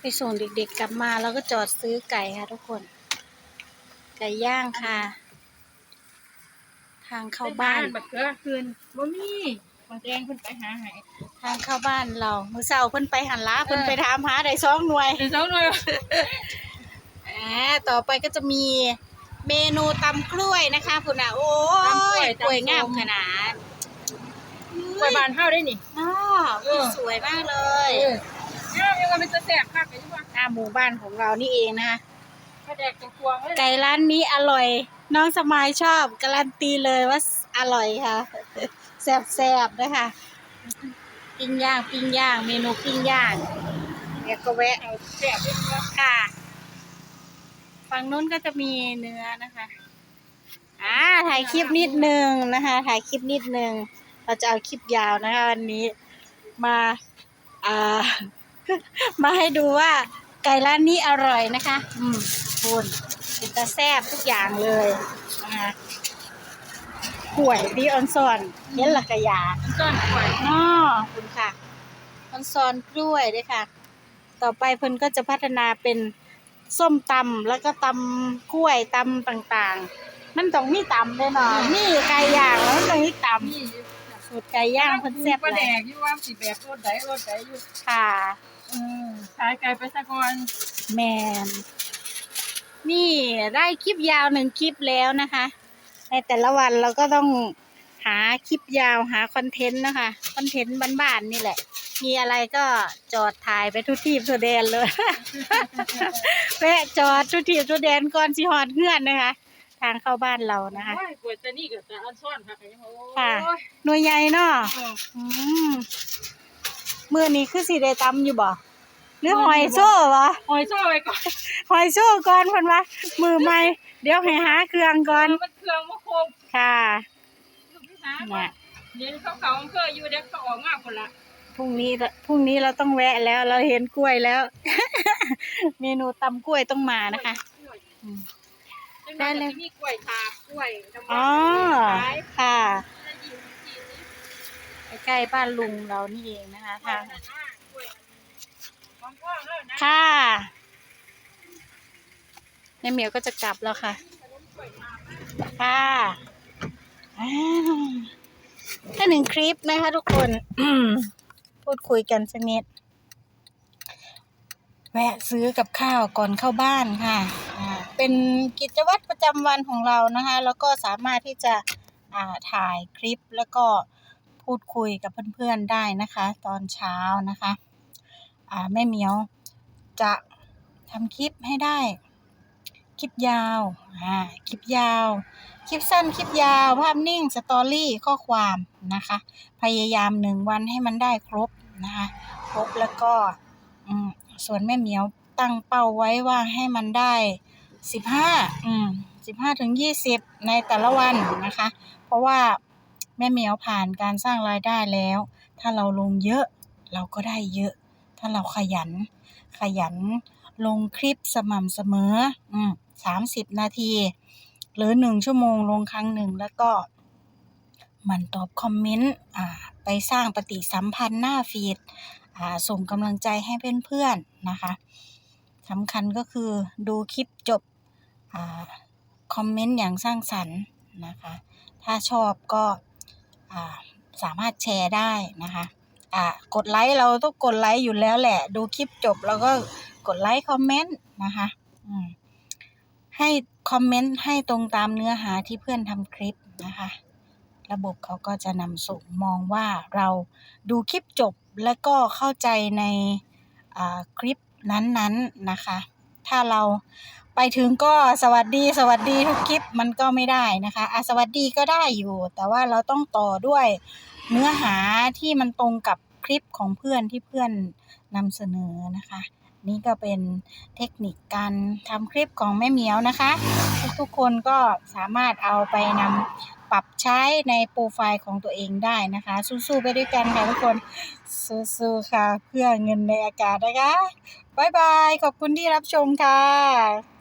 ไปส่งเด็กๆกลับมาแล้วก็จอดซื้อไก่ค่ะทุกคน ไก่ย่างค่ะ ทางเข้าบ้าน บักเกือคืนบ่มีบางแกงเพิ่นไปหาให้ทางเข้าบ้านเรามื้อเช้าเพิ่นไปหันล้าเพิ่นไปถามหาได้สองหน่วยเดี๋ยวเช้าหน่อยอ่าต่อไปก็จะมีเมนูตำกล้วยนะคะคุณอะโอ้ยกล้วยงามขนาดไปบ้านเฮาได้นี่อ๋อเออสวยมากเลย เออ เนี่ยยังว่ามันจะแซ่บคักอยู่ว่าหน้าหมู่บ้านของเรานี่เองนะคะข้าวแดกจังกวางเลยไก่ร้านนี้อร่อย น้องสมายชอบการันตีเลยว่าอร่อยค่ะแซ่บๆนะคะปิ้งย่างปิ้งย่าง เมนูปิ้งย่างเดี๋ยวก็แวะเอาแซ่บด้วยว่าค่ะฝั่งนู้นก็จะมีเนื้อนะคะอ่าถ่ายคลิปนิดนึงนะคะ ถ่ายคลิปนิดนึง เราจะเอาคลิปยาวนะคะวันนี้มาอ่า มาให้ดูว่าไก่ร้านนี้อร่อยนะคะ อืมคุณเป็นตาแซ่บทุกอย่างเลยนะคะกล้วยดีออนซอนเห็นหลักกะยาต้นกล้วยอ๋อขอบคุณค่ะออนซอนกล้วยด้วยค่ะ ต่อไปเพิ่นก็จะพัฒนาเป็นส้มตำแล้วก็ตำกล้วยตำต่างๆ มันต้องมีตำแน่นอนนี่ไก่ย่างแล้วมันต้องมีตนี่ำสูตรไก่ย่างเพิ่นแซ่บปลาเลแดยกอยู่ว่าสิแบบรถใดรถใดอยู่ค่ะเออ ขายไก่ไปซะก่อนแมน นี่ได้คลิปยาวหนึ่งคลิปแล้วนะคะ ในแต่ละวันเราก็ต้องหาคลิปยาวหาคอนเทนต์นะคะ คอนเทนต์บ้านๆนี่แหละ มีอะไรก็จอดถ่ายไปทุกที่ทุกแดนเลย แวะจอดทุกที่ทุกแดนก่อนสิฮอดเฮือนนะคะ ทางเข้าบ้านเรานะคะโอ้ยกล้วยตัวนี้ก็จะอันซ่อนค่ะยังโอ้ค่ะยหน่วยใหญ่เนาะเอออืม มือนี้คือสิได้ตำอยู่บ่หรือหอยโซ่บ่หอยโซ่ไว้ก่อนหอยโซ่ก่อนเพิ่นว่ามือใหม่เดี๋ยวให้หาเครื่องก่อนมันเครื่องมาโคงค่ะลูกพี่หาเนี่ยเดี๋ยวเขาเขาอำเภออยู่เดี๋ยวเขาออกงาคนละพรุ่งนี้พรุ่งนี้เราต้องแวะแล้วเราเห็นกล้วยแล้ว เมนูตำกล้วยต้องมานะคะอืมได้ได้เลเลยยมีกล้วยทาบกล้วยน้ำอ๋อขายค่ะ ได้ยินจีนนี่ ใก ล้ๆบ้านลุงเรานี่เองนะคะทางกล้วยมะม่วงแล้วนะค่ะแม่เหมียวก็จะกลับแล้วค่ะ ค่ะอ่าแค่หนึ่งคลิปนะคะทุกคนพูดคุยกันสักนิด แวะซื้อกับข้าวก่อนเข้าบ้านค่ะอ่าเป็นกิจวัตรประจำวันของเรานะคะ แล้วก็สามารถที่จะอ่าถ่ายคลิปแล้วก็ พูดคุยกับเพื่อนๆได้นะคะ ตอนเช้านะคะอ่าแม่เหมียวจะทำคลิปให้ได้ คลิปยาวอ่าคลิปยาว คลิปสั้นคลิปยาว ภาพนิ่งสตอรี่ข้อความนะคะ พยายามหนึ่งวันให้มันได้ครบนะคะครบแล้วก็อืมส่วนแม่เหมียวตั้งเป้าไว้ว่าให้มันได้สิบห้าอืมสิบห้าถึงยี่สิบในแต่ละวันนะคะ เพราะว่า แม่เหมียวผ่านการสร้างรายได้แล้ว ถ้าเราลงเยอะเราก็ได้เยอะ ถ้าเราขยัน ขยันลงคลิปสม่ำเสมออืมสามสิบนาที หรือหนึ่งชั่วโมงลงครั้งหนึ่งแล้วก็หมันตอบคอมเมนต์อ่าไปสร้างปฏิสัมพันธ์หน้าฟีดอ่าส่งกำลังใจให้เพื่อนๆนะคะสำคัญก็คือดูคลิปจบอ่าคอมเมนต์อย่างสร้างสรรค์นะคะ ถ้าชอบก็ สามารถแชร์ได้นะคะอ่ากดไลค์เราต้องกดไลค์อยู่แล้วแหละ ดูคลิปจบแล้วก็กดไลค์คอมเมนต์นะคะให้คอมเมนต์ให้ตรงตามเนื้อหาที่เพื่อนทำคลิปนะคะ ระบบเขาก็จะนำส่งมองว่าเราดูคลิปจบแล้วก็เข้าใจในคลิปนั้นๆนะคะ ถ้าเรา ไปถึงก็สวัสดีสวัสดีทุกคลิปมันก็ไม่ได้นะคะอะสวัสดีก็ได้อยู่ แต่ว่าเราต้องต่อด้วยเนื้อหาที่มันตรงกับคลิปของเพื่อนที่เพื่อนนำเสนอนะคะ นี่ก็เป็นเทคนิคการทำคลิปของแม่เหมียวนะคะ ทุกๆคนก็สามารถเอาไปนำปรับใช้ในโปรไฟล์ของตัวเองได้นะคะ สู้ๆไปด้วยกันค่ะทุกคนสู้ๆค่ะ เพื่อเงินในอากาศนะคะบายบาย ขอบคุณที่รับชมค่ะ